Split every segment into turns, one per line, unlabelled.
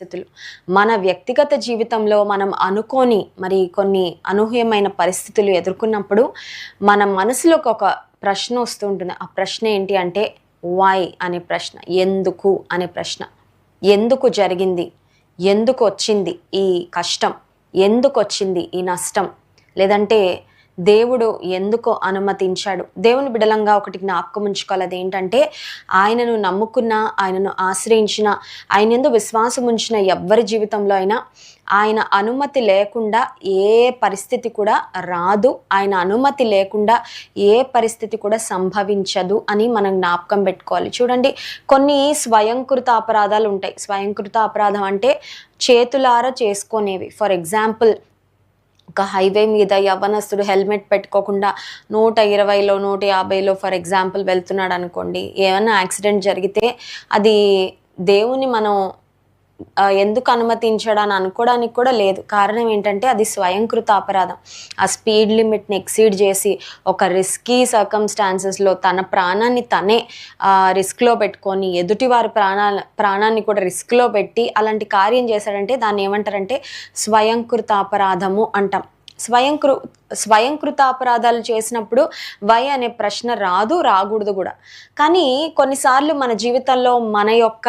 పరిస్థితులు. మన వ్యక్తిగత జీవితంలో మనం అనుకోని మరి కొన్ని అనూహ్యమైన పరిస్థితులు ఎదుర్కొన్నప్పుడు మన మనసులోకి ఒక ప్రశ్న వస్తుంటుంది ఆ ప్రశ్న ఏంటి అంటే వై అనే ప్రశ్న ఎందుకు అనే ప్రశ్న. ఎందుకు జరిగింది? ఎందుకు వచ్చింది ఈ కష్టం? ఎందుకు వచ్చింది ఈ నష్టం? లేదంటే దేవుడు ఎందుకు అనుమతించాడు. దేవుని బిడలంగా ఒకటి జ్ఞాపకం ఉంచుకోవాలి అదేంటంటే ఆయనను నమ్ముకున్న ఆయనను ఆశ్రయించిన ఆయన ఎందు విశ్వాసం ఉంచిన ఎవ్వరి జీవితంలో అయినా ఆయన అనుమతి లేకుండా ఏ పరిస్థితి కూడా రాదు. ఆయన అనుమతి లేకుండా ఏ పరిస్థితి కూడా సంభవించదు అని మనం జ్ఞాపకం పెట్టుకోవాలి. చూడండి కొన్ని స్వయంకృత అపరాధాలు ఉంటాయి. స్వయంకృత అపరాధం అంటే చేతులారా చేసుకునేవి. ఫర్ ఎగ్జాంపుల్ ఒక హైవే మీద యవ్వనస్తుడు హెల్మెట్ పెట్టుకోకుండా నూట ఇరవైలో నూట యాభైలో ఫర్ ఎగ్జాంపుల్ వెళ్తున్నాడు అనుకోండి ఏమైనా యాక్సిడెంట్ జరిగితే అది దేవుని మనం ఎందుకు అనుమతించాడు అని అనుకోవడానికి కూడా లేదు. కారణం ఏంటంటే అది స్వయంకృత అపరాధం. ఆ స్పీడ్ లిమిట్ని ఎక్సీడ్ చేసి ఒక రిస్కీ సర్కమ్స్టాన్సెస్లో తన ప్రాణాన్ని తనే రిస్క్లో పెట్టుకొని ఎదుటి వారి ప్రాణాల ప్రాణాన్ని కూడా రిస్క్లో పెట్టి అలాంటి కార్యం చేశాడంటే దాన్ని ఏమంటారంటే స్వయంకృత అపరాధము అంటాం. స్వయంకృ స్వయంకృత అపరాధాలు చేసినప్పుడు వై అనే ప్రశ్న రాదు రాకూడదు కూడా. కానీ కొన్నిసార్లు మన జీవితంలో మన యొక్క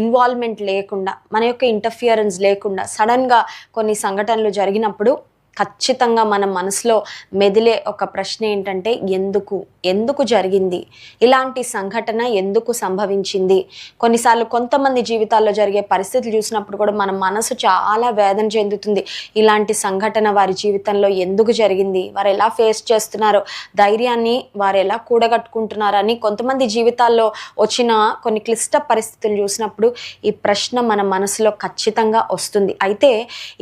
ఇన్వాల్వ్మెంట్ లేకుండా మన యొక్క ఇంటర్ఫియరెన్స్ లేకుండా సడన్గా కొన్ని సంఘటనలు జరిగినప్పుడు ఖచ్చితంగా మన మనసులో మెదిలే ఒక ప్రశ్న ఏంటంటే ఎందుకు? ఎందుకు జరిగింది? ఇలాంటి సంఘటన ఎందుకు సంభవించింది? కొన్నిసార్లు కొంతమంది జీవితాల్లో జరిగే పరిస్థితులు చూసినప్పుడు కూడా మన మనసు చాలా వేదన చెందుతుంది. ఇలాంటి సంఘటన వారి జీవితంలో ఎందుకు జరిగింది? వారు ఎలా ఫేస్ చేస్తున్నారో? ధైర్యాన్ని వారు ఎలా కూడగట్టుకుంటున్నారని కొంతమంది జీవితాల్లో వచ్చిన కొన్ని క్లిష్ట పరిస్థితులు చూసినప్పుడు ఈ ప్రశ్న మన మనసులో ఖచ్చితంగా వస్తుంది. అయితే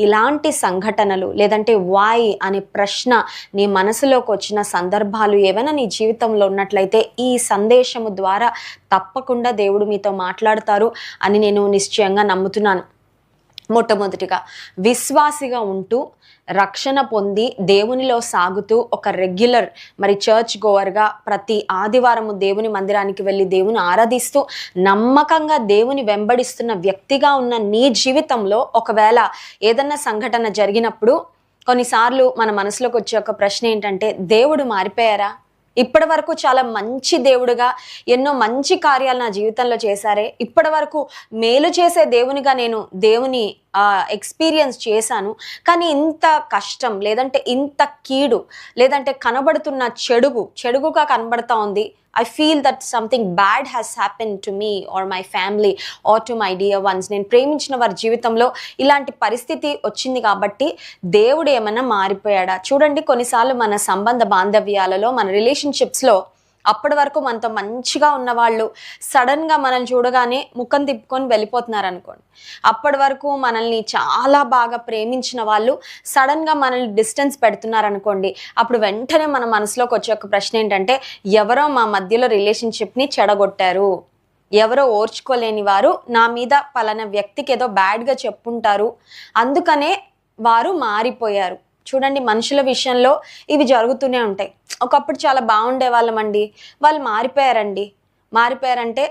ఇలాంటి సంఘటనలు లేదంటే వాయ్ అనే ప్రశ్న నీ మనసులోకి వచ్చిన సందర్భాలు ఏవైనా నీ జీవితంలో ఉన్నట్లయితే ఈ సందేశము ద్వారా తప్పకుండా దేవుడు మీతో మాట్లాడతారు అని నేను నిశ్చయంగా నమ్ముతున్నాను. మొట్టమొదటిగా విశ్వాసిగా ఉంటూ రక్షణ పొంది దేవునిలో సాగుతూ ఒక రెగ్యులర్ మరి చర్చ్ గోవర్గా ప్రతి ఆదివారము దేవుని మందిరానికి వెళ్ళి దేవుని ఆరాధిస్తూ నమ్మకంగా దేవుని వెంబడిస్తున్న వ్యక్తిగా ఉన్న నీ జీవితంలో ఒకవేళ ఏదన్నా సంఘటన జరిగినప్పుడు కొన్నిసార్లు మన మనసులోకి వచ్చే ఒక ప్రశ్న ఏంటంటే దేవుడు మారిపోయారా? ఇప్పటి వరకు చాలా మంచి దేవుడుగా ఎన్నో మంచి కార్యాలు నా జీవితంలో చేశారే. ఇప్పటి వరకు మేలు చేసే దేవునిగా నేను దేవుని ఎక్స్పీరియన్స్ చేశాను. కానీ ఇంత కష్టం లేదంటే ఇంత కీడు లేదంటే కనబడుతున్న చెడుగు చెడుగుగా కనబడతా ఉంది. I feel that something bad has happen to me or my family or to my dear ones నేను ప్రేమించిన వారి జీవితంలో ఇలాంటి పరిస్థితి వచ్చింది కాబట్టి దేవుడు ఏమైనా మారిపోయాడా? చూడండి కొన్నిసార్లు మన సంబంధ బాంధవ్యాలలో మన రిలేషన్షిప్స్లో అప్పటి వరకు మనతో మంచిగా ఉన్నవాళ్ళు సడన్గా మనల్ని చూడగానే ముఖం తిప్పుకొని వెళ్ళిపోతున్నారు అనుకోండి అప్పటి వరకు మనల్ని చాలా బాగా ప్రేమించిన వాళ్ళు సడన్గా మనల్ని డిస్టెన్స్ పెడుతున్నారు అనుకోండి అప్పుడు వెంటనే మన మనసులోకి వచ్చే ఒక ప్రశ్న ఏంటంటే ఎవరో మా మధ్యలో రిలేషన్షిప్ని చెడగొట్టారు. ఎవరో ఓర్చుకోలేని వారు నా మీద పలానా వ్యక్తికి ఏదో బ్యాడ్గా చెప్పుంటారు. అందుకనే వారు మారిపోయారు. చూడండి మనుషుల విషయంలో ఇవి జరుగుతూనే ఉంటాయి. ఒకప్పుడు చాలా బాగుండే వాళ్ళమండి వాళ్ళు మారిపోయారండి. మారిపోయారంటే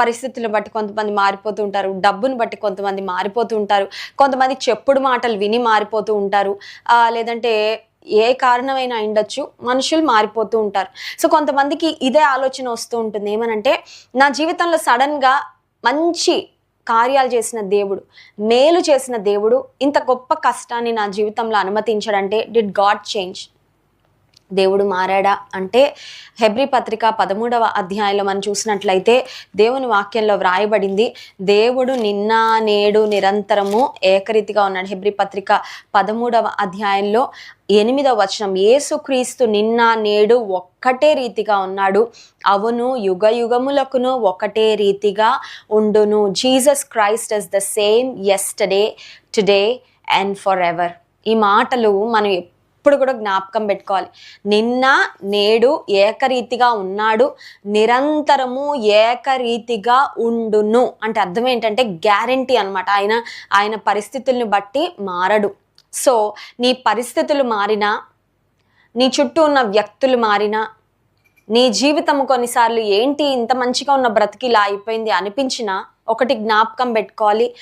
పరిస్థితులను బట్టి కొంతమంది మారిపోతూ ఉంటారు. డబ్బును బట్టి కొంతమంది మారిపోతూ ఉంటారు. కొంతమంది చెప్పుడు మాటలు విని మారిపోతూ ఉంటారు. లేదంటే ఏ కారణమైనా ఉండొచ్చు మనుషులు మారిపోతూ ఉంటారు. సో కొంతమందికి ఇదే ఆలోచన వస్తూ ఉంటుంది. ఏమనంటే నా జీవితంలో సడన్గా మంచి కార్యాలు చేసిన దేవుడు మేలు చేసిన దేవుడు ఇంత గొప్ప కష్టాన్ని నా జీవితంలో అనుమతించడంటే డిడ్ గాడ్ చేంజ్ దేవుడు మారాడా? అంటే హెబ్రి పత్రిక పదమూడవ అధ్యాయంలో మనం చూసినట్లయితే దేవుని వాక్యంలో వ్రాయబడింది దేవుడు నిన్న నేడు నిరంతరము ఏకరీతిగా ఉన్నాడు. హెబ్రి పత్రిక పదమూడవ అధ్యాయంలో ఎనిమిదవ వచనం యేసుక్రీస్తు నిన్న నేడు ఒక్కటే రీతిగా ఉన్నాడు. అవును యుగ యుగములకును ఒకటే రీతిగా ఉండును. Jesus Christ is the same yesterday today and forever ఈ మాటలు మనం ఎప్పుడు కూడా జ్ఞాపకం పెట్టుకోవాలి. నిన్న నేడు ఏకరీతిగా ఉన్నాడు నిరంతరము ఏకరీతిగా ఉండును అంటే అర్థం ఏంటంటే గ్యారంటీ అన్నమాట. ఆయన ఆయన పరిస్థితుల్ని బట్టి మారడు. సో నీ పరిస్థితులు మారినా నీ చుట్టూ ఉన్న వ్యక్తులు మారినా నీ జీవితం కొన్నిసార్లు ఏంటి ఇంత మంచిగా ఉన్న బ్రతికి ఇలా అయిపోయింది అనిపించినా ఒకటి జ్ఞాపకం పెట్టుకోవాలి.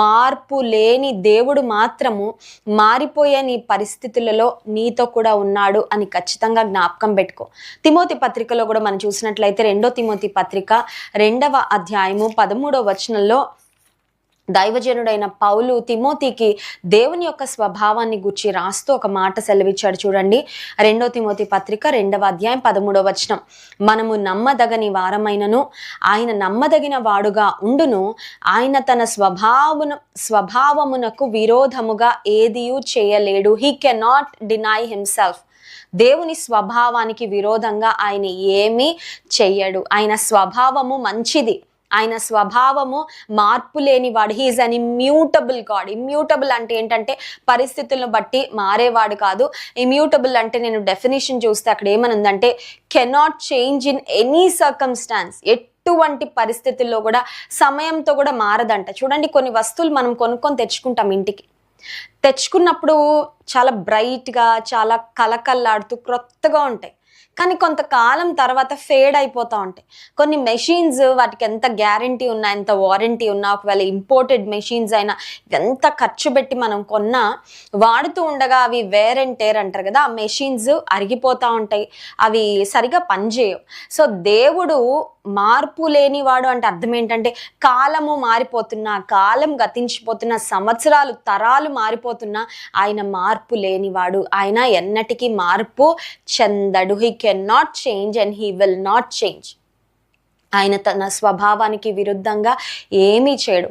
మార్పు లేని దేవుడు మాత్రము మారిపోయే నీ పరిస్థితులలో నీతో కూడా ఉన్నాడు అని ఖచ్చితంగా జ్ఞాపకం పెట్టుకో. తిమోతి పత్రికలో కూడా మనం చూసినట్లయితే రెండో తిమోతి పత్రిక రెండవ అధ్యాయము పదమూడవ వచనంలో దైవజనుడైన పౌలు తిమోతికి దేవుని యొక్క స్వభావాన్ని గుర్చి రాస్తూ ఒక మాట సెలవిచ్చాడు చూడండి. రెండో తిమోతి పత్రిక రెండవ అధ్యాయం పదమూడవ వచనం. మనము నమ్మదగని వారమైనను ఆయన నమ్మదగిన వాడుగా ఉండును ఆయన తన స్వభావమున స్వభావమునకు విరోధముగా ఏదియూ చేయలేడు. హీ కెనాట్ డినై హిమ్సెల్ఫ్ దేవుని స్వభావానికి విరోధంగా ఆయన ఏమీ చెయ్యడు. ఆయన స్వభావము మంచిది. ఆయన స్వభావము మార్పు లేనివాడు. He is an immutable God immutable అంటే ఏంటంటే పరిస్థితులను బట్టి మారేవాడు కాదు. ఇమ్యూటబుల్ అంటే నేను డెఫినేషన్ చూస్తే అక్కడ ఏమనుందంటే cannot change in any circumstance ఎటువంటి పరిస్థితుల్లో కూడా సమయంతో కూడా మారదంట. చూడండి కొన్ని వస్తువులు మనం కొనుక్కొని తెచ్చుకుంటాం ఇంటికి. తెచ్చుకున్నప్పుడు చాలా బ్రైట్గా చాలా కలకల్లాడుతూ క్రొత్తగా ఉంటాయి. కానీ కొంతకాలం తర్వాత ఫేడ్ అయిపోతూ ఉంటాయి. కొన్ని మెషిన్స్ వాటికి ఎంత గ్యారంటీ ఉన్నా ఎంత వారంటీ ఉన్నా ఒకవేళ ఇంపోర్టెడ్ మెషిన్స్ అయినా ఎంత ఖర్చు పెట్టి మనం కొన్నా వాడుతూ ఉండగా అవి వేర్ అండ్ టేర్ అంటారు కదా ఆ మెషిన్స్ అరిగిపోతూ ఉంటాయి. అవి సరిగా పనిచేయవు. సో దేవుడు మార్పు లేనివాడు అంటే అర్థం ఏంటంటే కాలము మారిపోతున్నా కాలం గతించిపోతున్న సంవత్సరాలు తరాలు మారిపోతున్నా ఆయన మార్పు లేనివాడు. ఆయన ఎన్నటికీ మార్పు చెందడు. He can not change and he will not change ఆయన తన స్వభావానికి విరుద్ధంగా ఏమీ చేయడు.